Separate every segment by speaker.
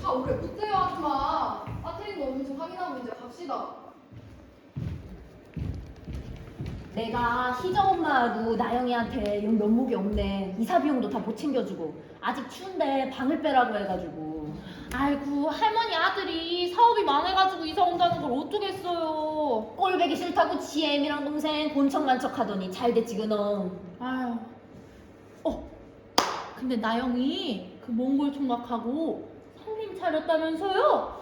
Speaker 1: 차 오래 못해요 아줌마. 배터리 없는지 확인하고 이제 갑시다.
Speaker 2: 내가 희정 엄마하고 나영이한테 용 면목이 없네. 이사 비용도 다 못 챙겨주고 아직 추운데 방을 빼라고 해가지고.
Speaker 3: 아이고 할머니 아들이 사업이 많아가지고 이사 온다는 걸 어쩌겠어요.
Speaker 2: 꼴배기 싫다고 지엠이랑 동생 본척만 척 하더니 잘 됐지 그놈.
Speaker 3: 아유. 어. 근데 나영이 그 몽골 총각하고 차렸다면서요?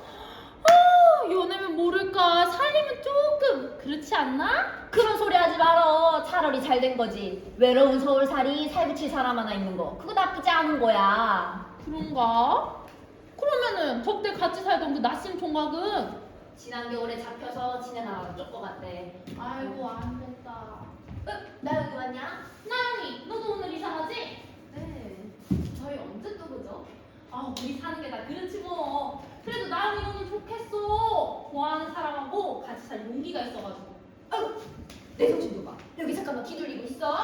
Speaker 3: 아, 연애면 모를까 살림은 조금 그렇지 않나?
Speaker 2: 그런 소리 하지 말어. 차라리 잘 된 거지. 외로운 서울살이 살붙일 사람 하나 있는 거. 그거 나쁘지 않은 거야.
Speaker 3: 그런가? 그러면은 저때 같이 살던 그 나심 총각은
Speaker 2: 지난 겨울에 잡혀서 지네 나라로 쫓겨갔대.
Speaker 3: 아이고 안 됐다.
Speaker 2: 어? 나 여기 왔냐?
Speaker 3: 나영이 너도 오늘 이사 가지? 아 우리 사는 게 다 그렇지 뭐. 그래도 나영이 오늘 좋겠어. 좋아하는 사람하고 같이 살 용기가 있어가지고.
Speaker 2: 아이고, 내손좀 봐. 여기 잠깐만 기둘리고 있어.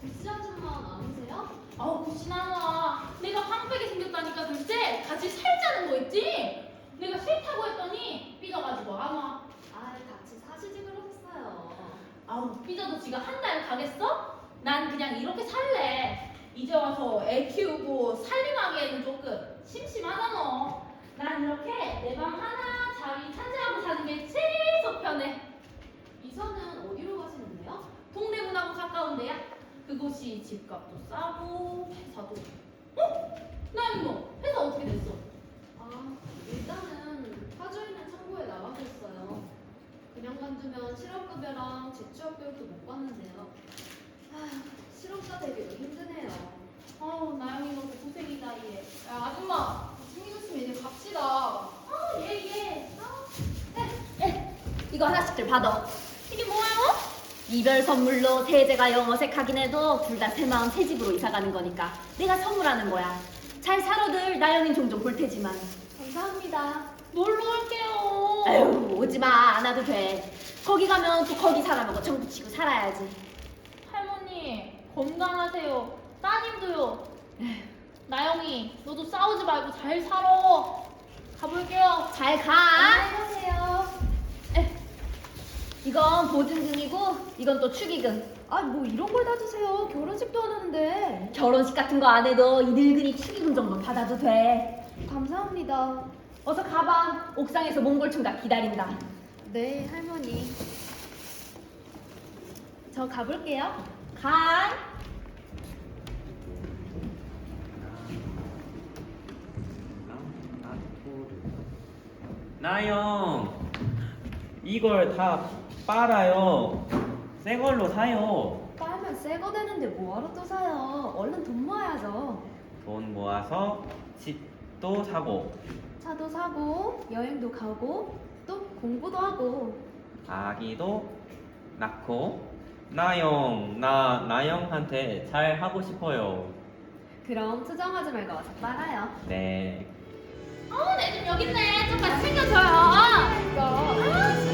Speaker 1: 구씨 아줌마 아니세요?
Speaker 3: 아우 구시나와 내가 황폐게 생겼다니까 둘째 같이 살자는 거 있지? 내가 싫다고 했더니 삐져가지고 안 와.
Speaker 1: 아 같이 사시지 그러셨어요.
Speaker 3: 아우 삐져도 지가 한 달 가겠어? 난 그냥 이렇게 살래. 이제 와서 애 키우고 살림하기에는 조금 심심하다 너. 난 이렇게 내 방 하나 자리 차지하고 사는 게 제일 속 편해.
Speaker 1: 이사는 어디로 가시는데요?
Speaker 3: 동네 문하고 가까운 데야. 그곳이 집값도 싸고 회사도. 어? 나 이거 회사 어떻게 됐어?
Speaker 1: 아 일단은 파주 있는 창고에 나가고 있어요. 그냥 관두면 실업급여랑 재취업 교육도 못 받는데요. 아 실업자 되기 도 힘드네요.
Speaker 3: 아우 나영이 너무 고생이다 얘.
Speaker 1: 야 아줌마 챙겨줬으면 이제 갑시다.
Speaker 3: 아얘 얘.
Speaker 2: 이거 하나씩들 받아.
Speaker 3: 이게 뭐예요?
Speaker 2: 이별 선물로 세제가 영 어색하긴 해도 둘 다 새 마음 새 집으로 이사 가는 거니까 내가 선물하는 거야. 잘 살아들 나영인 종종 볼 테지만.
Speaker 1: 감사합니다.
Speaker 3: 놀러 올게요.
Speaker 2: 아유 오지 마. 안 와도 돼. 거기 가면 또 거기 사람하고 정 붙이고 살아야지.
Speaker 3: 건강하세요. 따님도요. 나영이 너도 싸우지 말고 잘 살아. 가볼게요.
Speaker 2: 잘 가.
Speaker 1: 안녕히 가세요.
Speaker 2: 이건 보증금이고 이건 또 축의금.
Speaker 1: 아 뭐 이런 걸 다 주세요. 결혼식도 안 하는데.
Speaker 2: 결혼식 같은 거 안 해도 이 늙은이 축의금 정도 받아도 돼.
Speaker 1: 감사합니다.
Speaker 2: 어서 가봐. 옥상에서 몽골 총각 기다린다.
Speaker 1: 네 할머니. 저 가볼게요.
Speaker 2: 가.
Speaker 4: 나영 이걸 다 빨아요 새 걸로 사요
Speaker 1: 빨면 새거 되는데 뭐하러 또 사요? 얼른 돈 모아야죠.
Speaker 4: 돈 모아서 집도 사고
Speaker 1: 차도 사고 여행도 가고 또 공부도 하고.
Speaker 4: 아기도 낳고 나영 나 나영한테 잘 하고 싶어요
Speaker 1: 그럼 투정하지 말고 어서 빨아요.
Speaker 4: 네
Speaker 3: 어, 내집 여기 있네. 좀 같이 챙겨줘요. 아, 정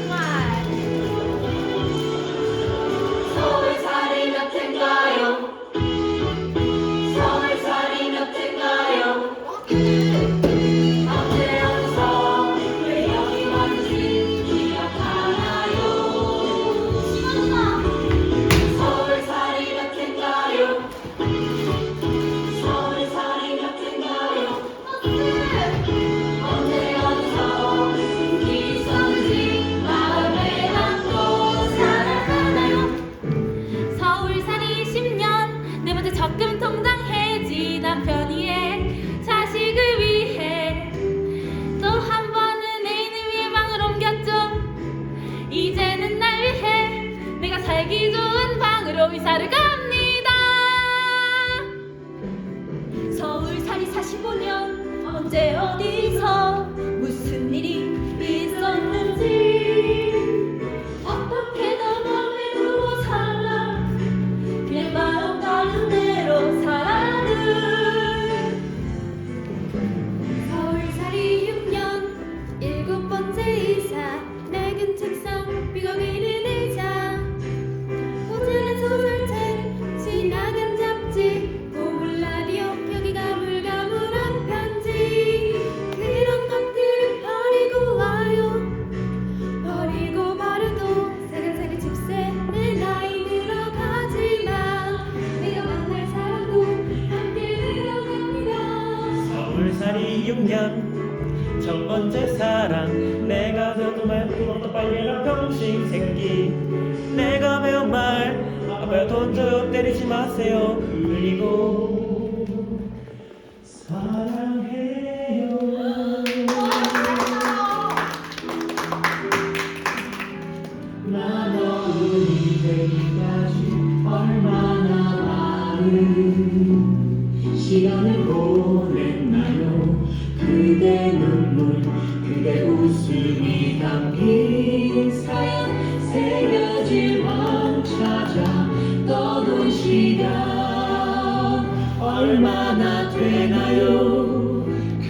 Speaker 3: 방으
Speaker 2: 살이
Speaker 1: 6년.
Speaker 5: 첫 번째 사랑. 내가 배웠던 말 그것도 빨리랑 병신 생기 내가 배운 말 아빠야 던져요 때리지 마세요. 그리고 사랑해요. 난 어른이 되기까지 얼마나 많은 시간을 보냈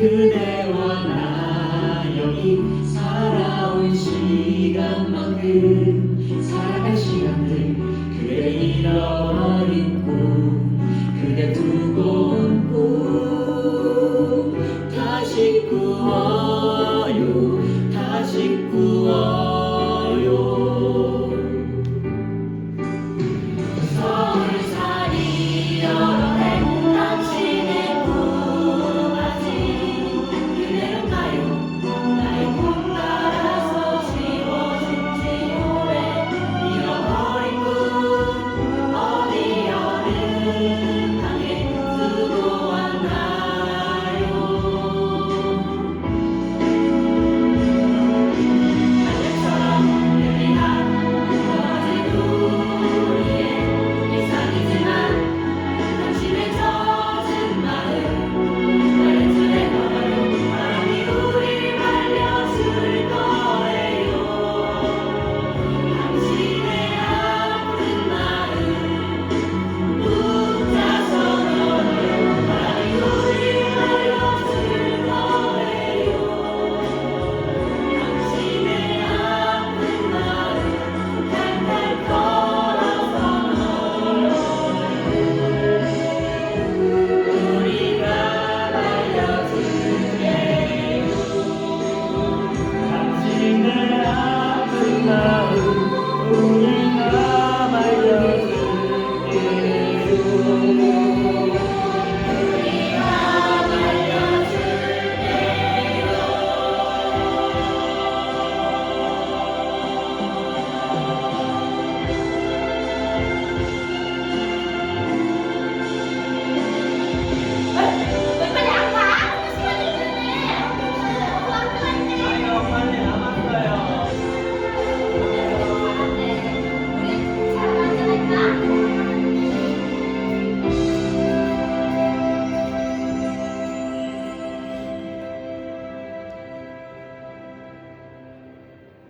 Speaker 5: 그대와 나 여기 살아온 시간만큼